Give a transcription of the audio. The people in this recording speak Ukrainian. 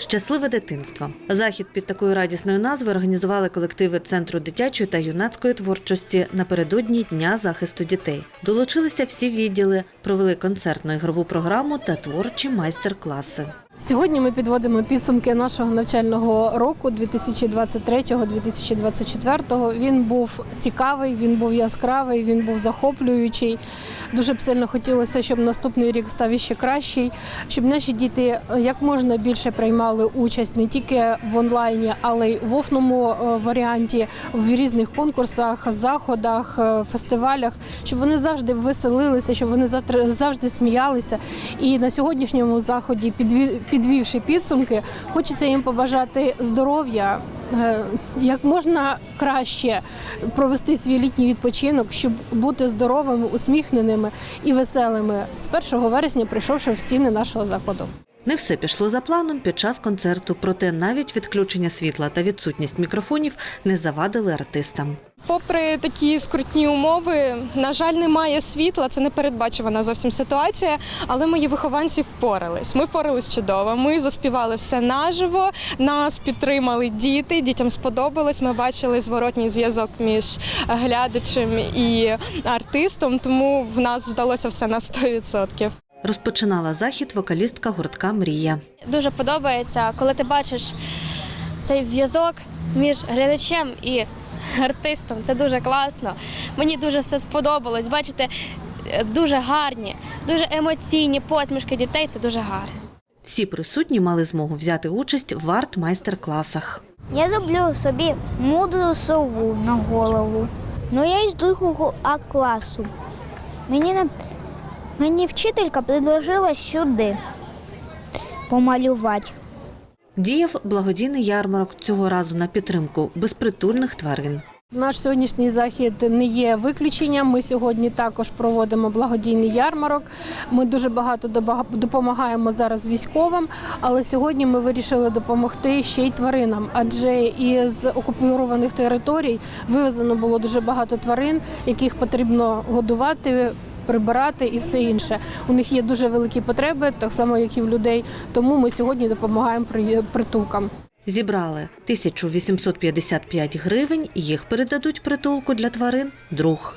Щасливе дитинство. Захід під такою радісною назвою організували колективи Центру дитячої та юнацької творчості напередодні Дня захисту дітей. Долучилися всі відділи, провели концертну ігрову програму та творчі майстер-класи. Сьогодні ми підводимо підсумки нашого навчального року 2023-2024. Він був цікавий, він був яскравий, він був захоплюючий. Дуже б сильно хотілося, щоб наступний рік став іще кращий, щоб наші діти як можна більше приймали участь не тільки в онлайні, але й в офному е, варіанті, в різних конкурсах, заходах, е, фестивалях, щоб вони завжди веселилися, щоб вони завжди сміялися. І на сьогоднішньому заході, підві- підвівши підсумки, хочеться їм побажати здоров'я. е, Як можна краще провести свій літній відпочинок, щоб бути здоровими, усміхненими і веселими з 1 вересня, прийшовши в стіни нашого закладу. Не все пішло за планом під час концерту, проте навіть відключення світла та відсутність мікрофонів не завадили артистам. Попри такі скрутні умови, на жаль, немає світла. Це непередбачувана зовсім ситуація. Але мої вихованці впорались. Ми впорались чудово. Ми заспівали все наживо. Нас підтримали діти. Дітям сподобалось. Ми бачили зворотній зв'язок між глядачем і артистом. Тому в нас вдалося все на 100%. Розпочинала захід вокалістка гуртка Мрія. Дуже подобається, коли ти бачиш цей зв'язок між глядачем і артистом. Це дуже класно. Мені дуже все сподобалось. Бачите, дуже гарні, дуже емоційні посмішки дітей. Це дуже гарно. Всі присутні мали змогу взяти участь в арт-майстер-класах. Я зроблю собі мудру сову на голову. Ну я із другого А класу. Мені, на... Мені вчителька предложила сюди помалювати. Діяв благодійний ярмарок цього разу на підтримку безпритульних тварин. Наш сьогоднішній захід не є виключенням. Ми сьогодні також проводимо благодійний ярмарок. Ми дуже багато допомагаємо зараз військовим, але сьогодні ми вирішили допомогти ще й тваринам, адже із окупованих територій вивезено було дуже багато тварин, яких потрібно годувати. Прибирати і все інше. У них є дуже великі потреби, так само як і в людей. Тому ми сьогодні допомагаємо при- притулкам. Зібрали 1855 гривень, їх передадуть притулку для тварин друг.